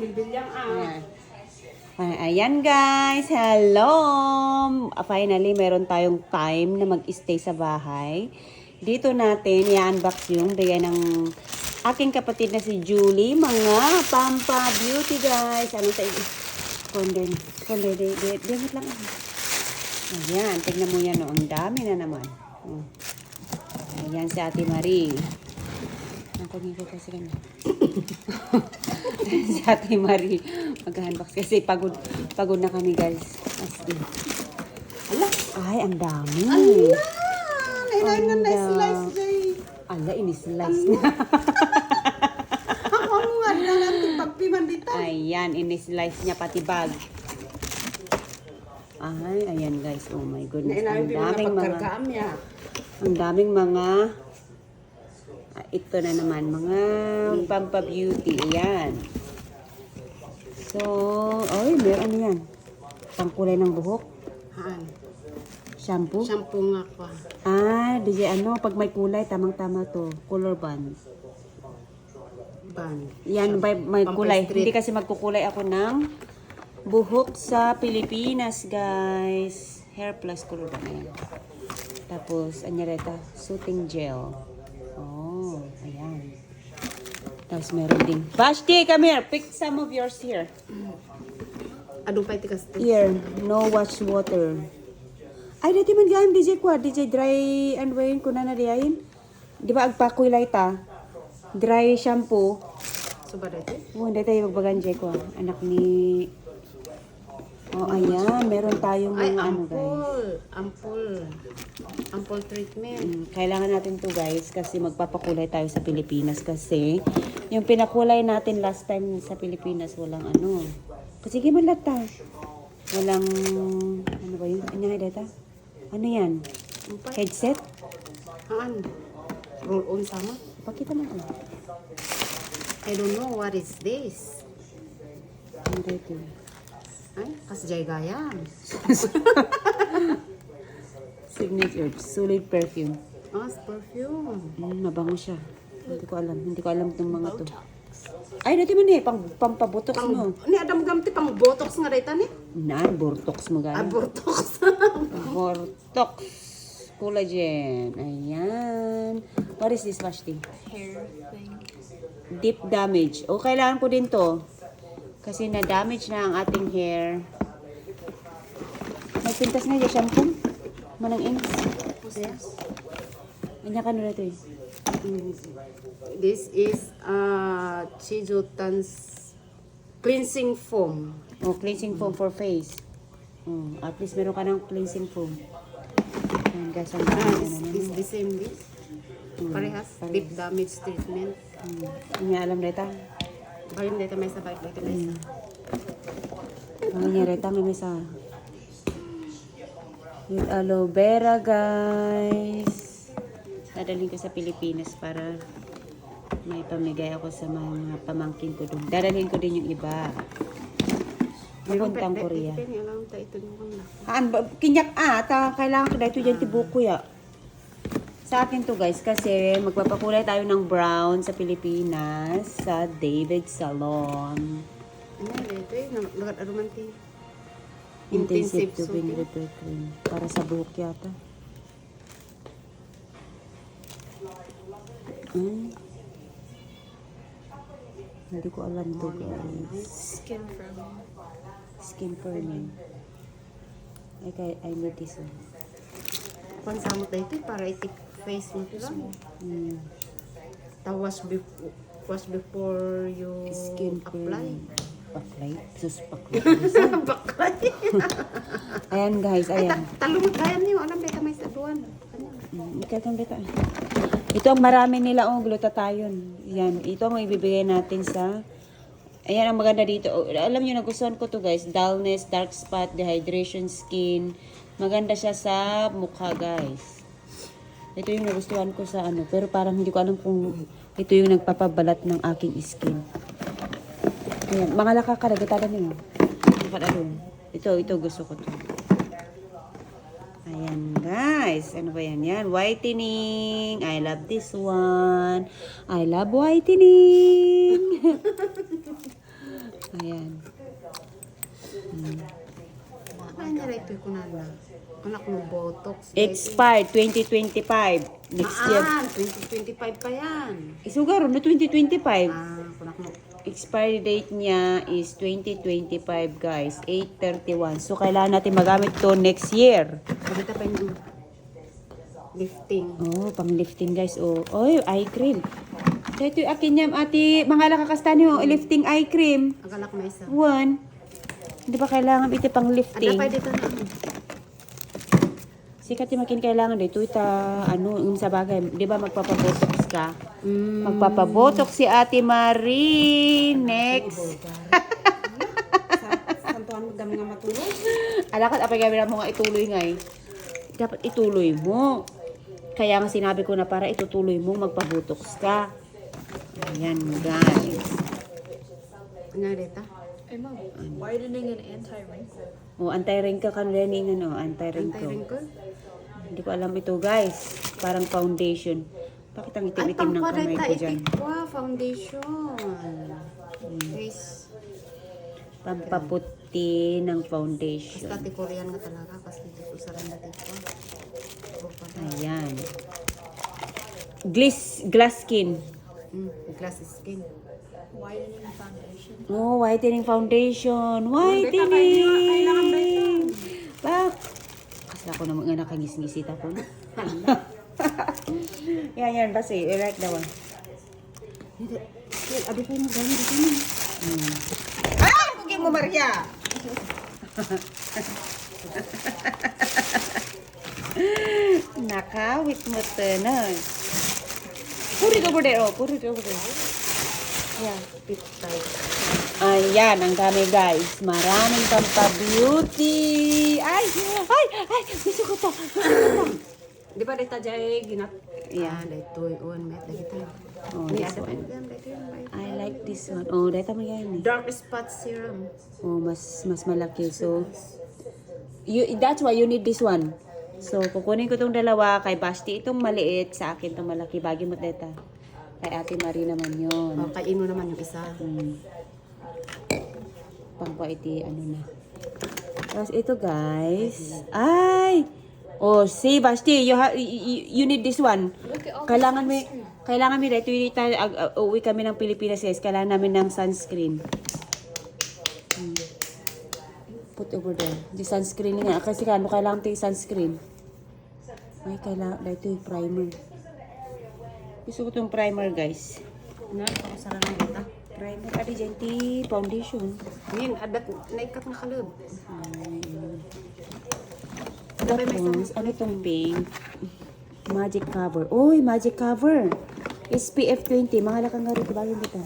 bilbilyang ah. Ayan. Ay, Ayan guys, hello! Finally, meron tayong time na mag-stay sa bahay. Dito natin i-unbox yung bigay ng aking kapatid na si Julie. Mga Pampa Beauty guys. Ano sa di, di, di, lang. Ayan, tignan mo yan. Oh. Ang dami na naman. Oh. Ayan si Ate Marie. Ako nito kasi kanya. si Ate Marie mag-unbox kasi pagod pagod na kami guys. As in. Ala, ay ang dami. Ala, Ang na na da- slice jay. Ala, ini-slice na. Ako ano nga na natin pagpiman dito. Ayan, ini-slice niya pati bag. Ay, ayan guys. Oh my goodness. Ang daming mga ang daming mga ito na naman mga Pampa Beauty. Ayan. So, ay, meron yan. Pangkulay ng buhok. Haan. Shampoo. Shampoo nga ko. Ah, DJ ano, pag may kulay, tamang-tama to. Color band. Ban. Yan, may, may kulay. street. Hindi kasi magkukulay ako ng buhok sa Pilipinas, guys. Hair plus color band. Ayan. Tapos, anyareta, soothing gel. Oh, ayan. Tapos meron ding, Vashti, come here. Pick some of yours here. Adong pa itikas. Here, no wash water. Ay, dati man gayam DJ ko, DJ dry and wayin ko na na diyayin. Di ba agpakoy light ah? Dry shampoo. So ba dito? Oh, hindi tayo magbagan DJ ko. ah. Anak ni... Oh, ayan. Meron tayong Ay, mga ano guys. ampul. Ampul. Ampul treatment. Mm, kailangan natin to guys kasi magpapakulay tayo sa Pilipinas kasi yung pinakulay natin last time sa Pilipinas walang ano. Kasi man lata. Walang ano ba yun? Ano nga data? Ano yan? Headset? Haan. Roll on sama. Pakita mo ko. I don't know what is this. Ano dito? Ay, kas jay gayam. Signature. Solid perfume. Ah, perfume. Mm, mabango siya. Hindi ko alam. Hindi ko alam itong mga to. Ay, dati man eh. Pang, pampabutok mo. Pang, ni Adam gamti pang botox nga dito ni. Nan, Bortox mo Ah, gano'n. botox. Bortox collagen. Ayan. What is this, Vashti? hair thing. Deep damage. O, kailangan ko din to. Kasi na-damage na ang ating hair. May pintas na yung shampoo. Manang ins. Anya ka na ito eh. This is uh, Chijotan's cleansing foam. O, cleansing foam for face. Mm, at least meron ka ng cleansing foam. Ayan guys, ang Ah, dami is, na is the same this. Parehas. Deep damage treatment. Hmm. Hindi alam reta. Bayon dito may sabay dito may isa. Ang niya reta may mesa. With aloe vera guys. Dadalhin ko sa Pilipinas para may pamigay ako sa mga pamangkin ko doon. Dadalhin ko din yung iba. Papuntang Korea. Ito. Haan, ba- kinyak ah, ta, kailangan ko dahito dyan tibuko ya. Sa akin to guys, kasi magpapakulay tayo ng brown sa Pilipinas sa David Salon. Ano dito eh, lagat arumanti. Intensive Intensive to soothing. repair cream. Para sa buhok yata. Hmm. Hindi ko alam to guys. Skin firming. Skin firming. Ca- I need this one. Pansamot dito para itik face mo lang. Hmm. Tawas before, was before you Skin apply. Baklay? Sus, baklay. Baklay. ayan guys, Ay, ayan. ta- talong kaya niyo. Alam dito may saduan. Ano? Mm, Ikatong beta. Ito ang marami nila oh, glutathione. Yan, ito ang ibibigay natin sa Ayan ang maganda dito. Alam niyo nagustuhan ko to guys. Dullness, dark spot, dehydration skin. Maganda siya sa mukha guys. Ito yung nagustuhan ko sa ano. Pero parang hindi ko alam kung ito yung nagpapabalat ng aking skin. Ayan, mga lakakaragatala niyo. Nakadalo. Ito, ito gusto ko to. Ayan guys, ano ba yan? Yan, whitening. I love this one. I love whitening. Ayan. Ano na ito ko na na? Anak mo, Botox. Expired 2025. Next year. Ah, 2025 pa yan. Isugar na 2025. Ah, kunak mo. Expiry date niya is 2025 guys. 831. So kailangan natin magamit to next year. Pagkita pa yung lifting. Oh, pang lifting guys. Oh, oy, eye cream. Dito yung akin niya, ati, mga lakakastan yung lifting eye cream. Ang kalak may isa. One. Hindi ba kailangan ito pang lifting? pa dito na. Sikat yung makin kailangan dito. Ita, ano, yung sa bagay. Di ba magpapabotox ka? Mm. Magpapabotox si Ate Marie. Next. Santuan mo dami nga matulog. Alakat, apay kaya mo nga ituloy nga eh. Dapat ituloy mo. Kaya nga sinabi ko na para itutuloy mo, magpabotox ka. Ayan, guys. Ano dito? Ma'am. Widening and anti-wrinkle. O, anti-wrinkle ka rin ano, anti-wrinkle. Anti-wrinkle? Hindi ko alam ito, guys. Parang foundation. Bakit ang itim-itim ng kamay ko dyan? itikwa. Foundation. Face. Pampaputi ng foundation. Kasi Korean nga talaga. Kasi dito sa randa tikwa. Ayan. Gliss, glass skin. Mm, glass skin. Widening foundation. Oh, whitening foundation. Whitening. Bak. Kasi ako naman nga nakagisgisit ako. yan, yan. Basi, I like that one. Abi pa yung gano'n dito na. Hmm. Ah! Huwag mo, Maria! Nakawit mo tanan. Put it over there, oh. Put it over there. Yeah, pit type. Ayan, ang dami guys. Maraming pampa-beauty. Ay, ay, ay, gusto ko to. Di ba dito jay ginat? Yeah. Ah, dito yung met lagi tayo. Oh, Ni this one. dito I like this one. Oh, dito mo yan. eh. Dark spot serum. Oh, mas mas malaki. So, you, that's why you need this one. So, kukunin ko tong dalawa. Kay Basti itong maliit. Sa akin itong malaki. Bagi mo deta. Kay Ate Marie naman yun. Oh, kain mo naman yung isa. Hmm. Pangpaiti, ano na. Tapos ito guys. Ay! Oh, see, Basti, you, ha- you, you- need this one. Kailangan may, kailangan may, dito yung tayo, ag- uwi kami ng Pilipinas guys. Kailangan namin ng sunscreen. Hmm. Put over there. Di sunscreen nga. Kasi ano, kailangan ito yung sunscreen. Ay, kailangan, dito yung primer. Gusto ko itong primer guys. Na, ako sa lang dito. Primer, adi dyan, ti foundation. Ngayon, adat, naikat na kalab. May Tapos, ano tong pink? Magic cover. Uy, magic cover. SPF 20. Mahal ka nga rito. Bagay dito.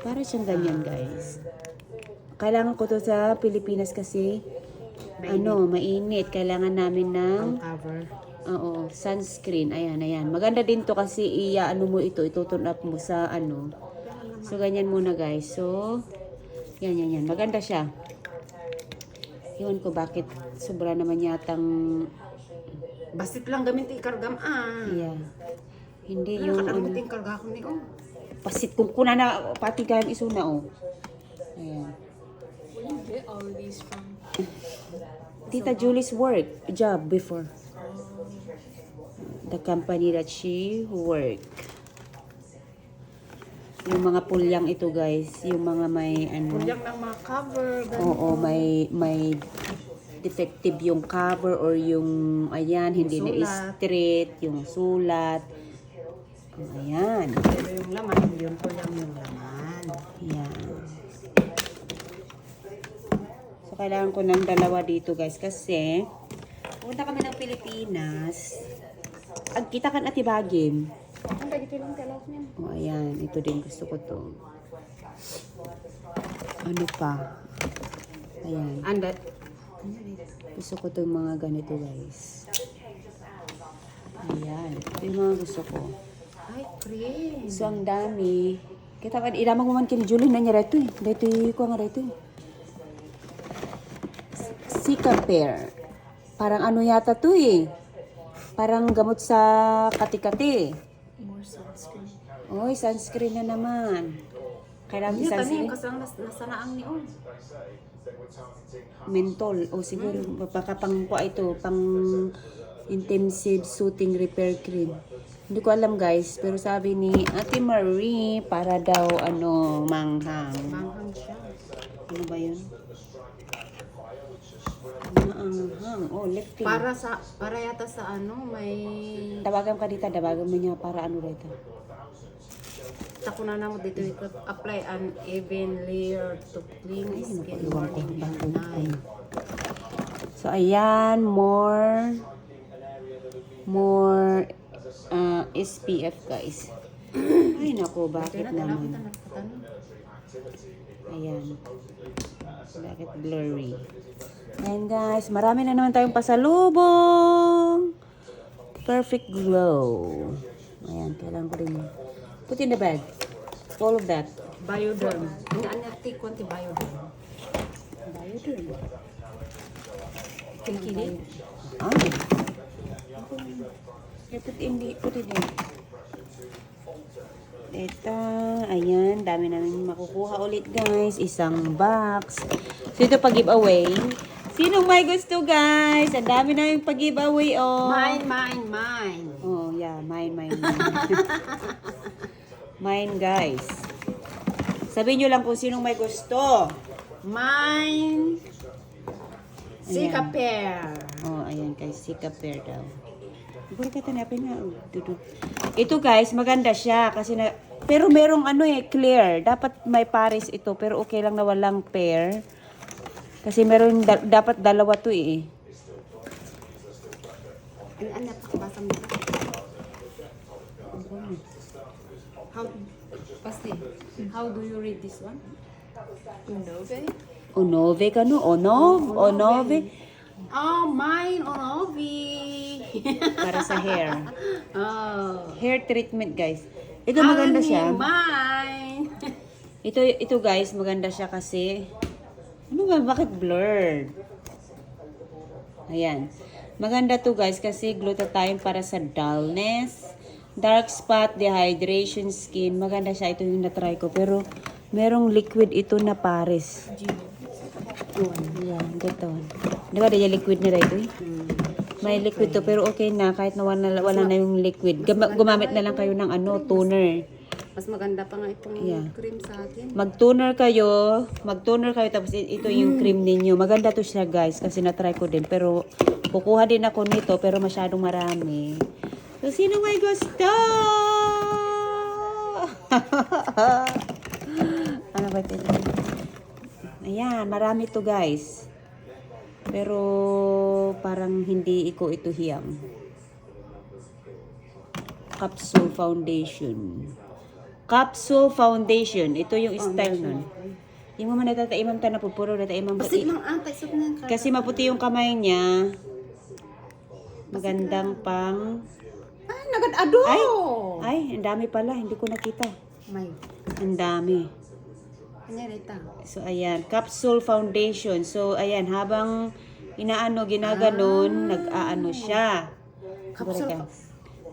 Para siyang ganyan, guys. Kailangan ko to sa Pilipinas kasi ano, mainit. Kailangan namin ng Ang cover. Oo, sunscreen. Ayan, ayan. Maganda din to kasi iya ano mo ito, ituturn up mo sa ano. So, ganyan muna, guys. So, yan, yan, yan. Maganda siya. Iwan ko bakit sobra naman yatang Basit lang gamit ikargam ah. yeah. Hindi Yung yung ano, ano, karga ko ni oh. pasit kung kuna na pati kayang isuna oh. Ayan. Where you get all of these from? Tita Julie's work job before. The company that she work. Yung mga pulyang ito guys, yung mga may ano. Kulyang ng mga cover. ganun. Oo, may may defective yung cover or yung ayan, hindi na straight, yung sulat. Oh, ayan. Pero yung laman, yun kulyang yung laman. Ayan. So, kailangan ko ng dalawa dito guys kasi punta kami ng Pilipinas. Ang kita kan atibagim. Ang dito lang kalawak niya. O, oh, ayan. Ito din gusto ko to. Ano pa? Ayan. Andat. Gusto ko itong mga ganito guys. Ayan. Ito yung mga gusto ko. Ay, cream. So, ang dami. Kita ka, ilamang mo man kini Julie na niya reto eh. Reto ko nga reto eh. Sika pear. Parang ano yata to eh. Parang gamot sa kati-kati. More sunscreen. Oy, sunscreen na naman. Kailangan kani sili. yung kasang nas, nasanaang ni oh. Mentol. O siguro, baka pang po ito, pang intensive soothing repair cream. Hindi ko alam guys, pero sabi ni Ate Marie, para daw ano, manghang. Manghang siya. Ano ba yun? Manghang. Oh, lifting. Para sa, para yata sa ano, may... Tawagan ka dito, tawagan mo niya para ano dito. Tako na namo dito ikot apply an even layer to clean skin napaiwan ko. morning Bago and na night. So, ayan, more, more uh, SPF, guys. Ay, nako, bakit Kaya na, naman? tanong, tanong, tanong. Ayan. Bakit blurry? Ayan, guys, marami na naman tayong pasalubong. Perfect glow. Ayan, kailangan ko rin. Put in the bag. All of that. Bioderm. Hindi, ano ti konti bioderm. Bioderm. Kilikili. Ah. Here, put in the, put it in. Ito, ayan, dami namin makukuha ulit guys. Isang box. So ito pag-giveaway. Sinong may gusto guys? Ang dami namin pag-giveaway oh. Mine, mine, mine. Oh, yeah, mine, mine, mine. mine guys. Sabihin nyo lang kung sinong may gusto. Mine. Sika pear. Oh, ayan guys, sika pear daw. Buri ka tanapin na. dudu. Ito guys, maganda siya kasi na pero merong ano eh, clear. Dapat may pares ito pero okay lang na walang pair. Kasi meron da- dapat dalawa to eh. Ano, ano, pakibasa mo. How, Basti, how do you read this one? Unove? Onove ka no? Onov? Onove? Oh, mine, Onovi. Para sa hair. oh. Hair treatment guys. Ito maganda siya. Mine. Ito, ito guys, maganda siya kasi, ano ba, bakit blurred? Ayan. Maganda to guys kasi glutathione para sa dullness, dark spot, dehydration skin. Maganda siya. Ito yung na-try ko. Pero, merong liquid ito na pares. Ayan, dito. Di ba, dahil liquid na ito eh? May liquid to, pero okay na. Kahit na wala, na yung liquid. Gama- gumamit na lang kayo ng ano, toner. Mas maganda pa nga itong Yeah. cream sa akin. Mag-toner kayo, mag-toner kayo tapos i- ito yung cream ninyo. Maganda to siya guys kasi na-try ko din pero kukuha din ako nito pero masyadong marami. So sino may gusto? ano ba ito? Ayan, marami to guys. Pero parang hindi iko ito hiyang. Capsule Foundation. Capsule Foundation. Ito yung style nun. Yung mga natataimam ta na pupuro, natataimam ta. Kasi mang antay sa mga Kasi maputi yung kamay niya. Magandang pang... Ay, nagad-ado! Ay! Ay, ang dami pala. Hindi ko nakita. May. Ang dami. So, ayan. Capsule Foundation. So, ayan. Habang inaano, ginaganon, nag-aano siya. Capsule.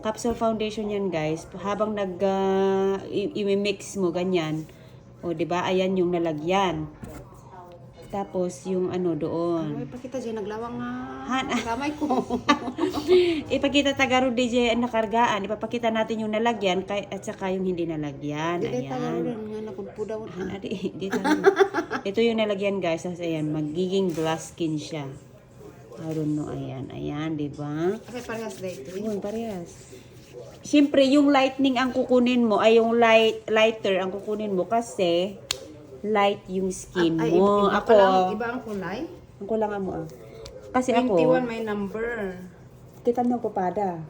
Capsule Foundation yan, guys. Habang nag ah, i- i-mix mo, ganyan. O, di ba? Ayan yung nalagyan. Tapos, yung ano doon. Ay, pakita dyan, naglawang nga. Han- Kamay ko. Ipakita tagaro DJ ang nakargaan. Ipapakita natin yung nalagyan kay, at saka yung hindi nalagyan. Tayo Ayan. Adi, dito. Ito yung nalagyan guys. Ayan, magiging glass skin siya. I don't know. Ayan, ayan, di ba? Kasi parehas eh. Yun, parehas. Siyempre, yung lightning ang kukunin mo, ay yung light, lighter ang kukunin mo kasi light yung skin Ay, mo. iba, iba ako, pa lang, iba ang kulay. ang kulangan mo ah. Kasi 21 ako, may number. kita mo papada.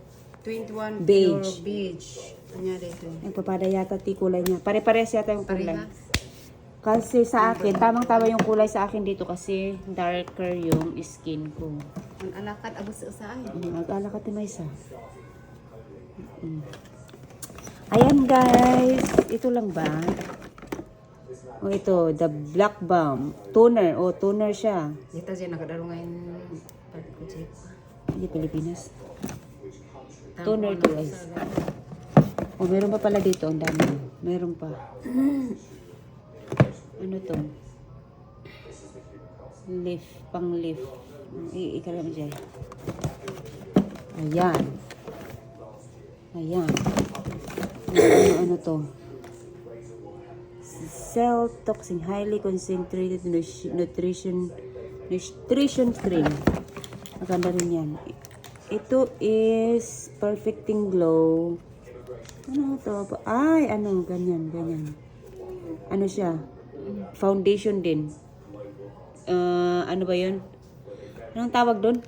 21 Beige. pure beige. Kanya dito. Nagpapada yata ti kulay niya. Pare-parehas yata yung kulay. Parehas. Kasi sa akin, tamang-tama yung kulay sa akin dito kasi darker yung skin ko. Ang alakad, abos sa usahay. Nag-ala ka ti Maysa. Mm. Ayan guys, ito lang ba? O ito, the black balm. Toner, o toner siya. Dito dyan, nakadaro ngayon. Hindi Pilipinas. Toner to guys. O meron pa pala dito, ang dami. Meron pa. Ano to? Leaf, pang leaf. Ikalam dyan. Ayan. Ayan. Ano, ano to? Cell toxin, highly concentrated nutri- nutrition nutrition cream. Maganda rin yan. Ito is perfecting glow. Ano to? Ay, ano, ganyan, ganyan. Ano siya? Foundation din. Ah, ano ba yun? Anong tawag doon?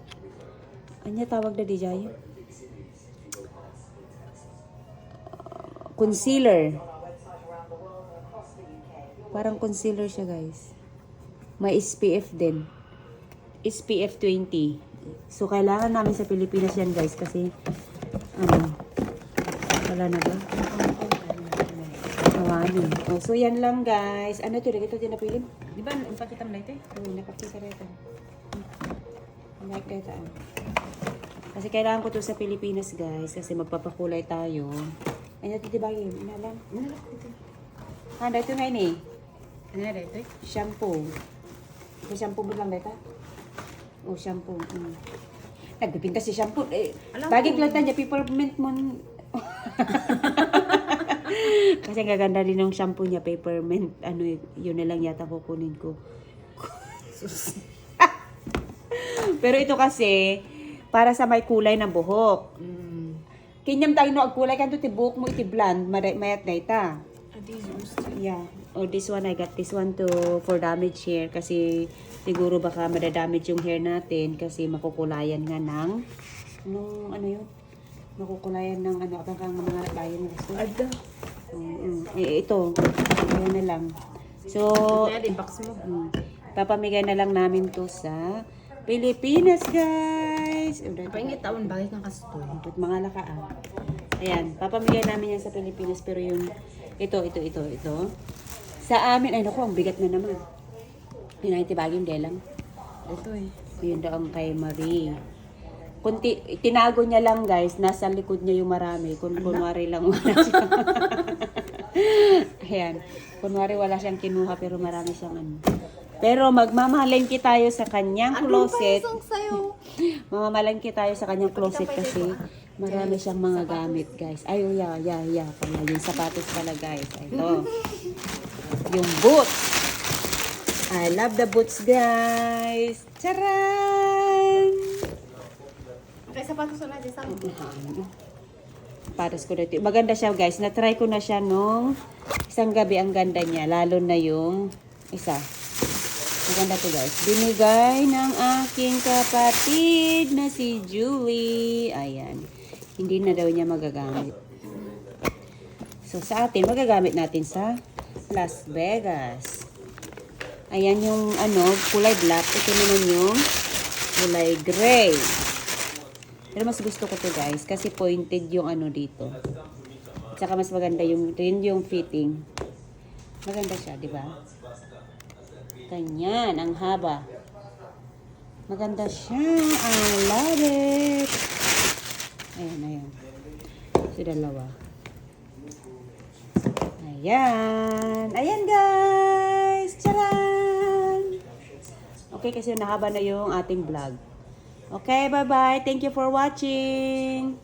Anya tawag na di Jaya? Concealer. Parang concealer siya, guys. May SPF din. SPF 20. So, kailangan namin sa Pilipinas yan, guys, kasi, ano, wala na ba? Kawanin. Oh, so, yan lang, guys. Ano to? Ito din napilim? Di ba, ipakita mo na ito eh? Oo, nakapita rin ito. Like ito. ah. Kasi kailangan ko to sa Pilipinas, guys. Kasi magpapakulay tayo. Ay, natitibagin. Inalam. Ano lang ito? Handa, ito na ini. Ano na ito eh? Shampoo. Ito shampoo mo lang, Beta? Oh, shampoo. Mm. Nagpipinta si shampoo. Eh, Alam bagay ko. lang niya, peppermint mo. Kasi ang gaganda din ng shampoo niya, peppermint. Ano, yun na lang yata kukunin ko. Pero ito kasi, para sa may kulay ng buhok. Mm. Kinyam tayo no, kulay kanto ti buhok mo iti maday- mayat na ita. Used? Yeah. Oh, this one, I got this one to for damage hair kasi siguro baka madadamage yung hair natin kasi makukulayan nga ng anong ano yun? Makukulayan ng ano, kang mga bayan gusto. Ada. Mm, eh, ito. Ayan na lang. So, mm, papamigay na lang namin to sa Pilipinas, guys. Udah, Pahingit taon, bakit ng kastoy? At mga laka ah. Ayan, papamigay namin yan sa Pilipinas pero yung ito, ito, ito, ito. Sa amin, ay naku, ang bigat na naman. Yun ang tibagin lang. Ito eh. Yun daw ang kay Marie. Kunti, tinago niya lang guys, nasa likod niya yung marami. Kung kunwari lang wala siya. Ayan. Kunwari wala siyang kinuha pero marami siyang ano. Pero magmamalengke tayo sa kanyang closet. sa'yo? Mamamalangki tayo sa kanyang closet kasi marami siyang mga gamit, guys. Ay, oh, yeah, yeah, yeah. Pala, yung sapatos pala, guys. Ito. yung boots. I love the boots, guys. Charan! Okay, sapatos na natin sa Pares ko na ito. Maganda siya, guys. Na-try ko na siya nung isang gabi. Ang ganda niya. Lalo na yung isa. Maganda to guys. Binigay ng aking kapatid na si Julie. Ayan. Hindi na daw niya magagamit. So sa atin, magagamit natin sa Las Vegas. Ayan yung ano, kulay black. Ito naman yung kulay gray. Pero mas gusto ko to guys kasi pointed yung ano dito. At saka mas maganda yung, yun yung fitting. Maganda siya, di ba? Ganyan, ang haba. Maganda siya. I love it. Ayan, ayan. So, dalawa. Ayan. Ayan, guys. Charan! Okay, kasi nahaba na yung ating vlog. Okay, bye-bye. Thank you for watching.